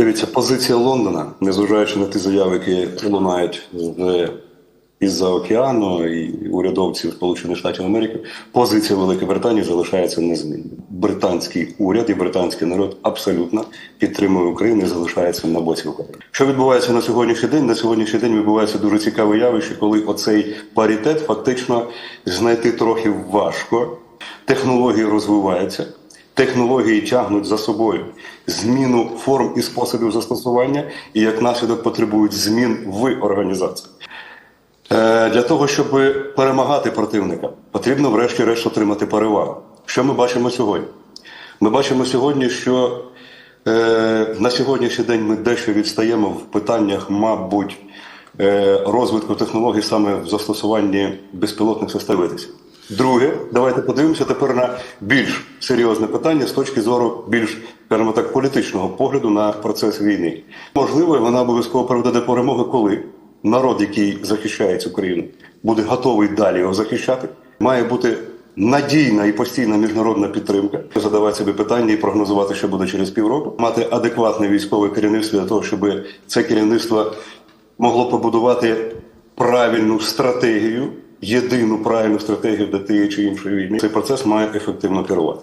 Дивіться, позиція Лондона, незважаючи на ті заяви, які лунають з із-за океану і урядовців Сполучених Штатів Америки, позиція Великої Британії залишається незмінною. Британський уряд і британський народ абсолютно підтримує Україну і залишається на боці України. Що відбувається на сьогоднішній день? На сьогоднішній день відбувається дуже цікаве явище, коли оцей паритет фактично знайти трохи важко. Технології розвиваються. Технології тягнуть за собою зміну форм і способів застосування, і як наслідок потребують змін в організації. Е, Для того, щоб перемагати противника, потрібно врешті-решт отримати перевагу. Що ми бачимо сьогодні? Ми бачимо сьогодні, що е, на сьогоднішній день ми дещо відстаємо в питаннях, мабуть, е, розвитку технологій саме в застосуванні безпілотних систем. Друге, давайте подивимося тепер на більш серйозне питання з точки зору більш, скажімо так, політичного погляду на процес війни. Можливо, вона обов'язково приведе до перемоги, коли народ, який захищає цю країну, буде готовий далі його захищати. Має бути надійна і постійна міжнародна підтримка. Задавати собі питання і прогнозувати, що буде через півроку. Мати адекватне військове керівництво для того, щоб це керівництво могло побудувати правильну стратегію, єдину правильну стратегію для тієї чи іншої війни. Цей процес має ефективно керувати.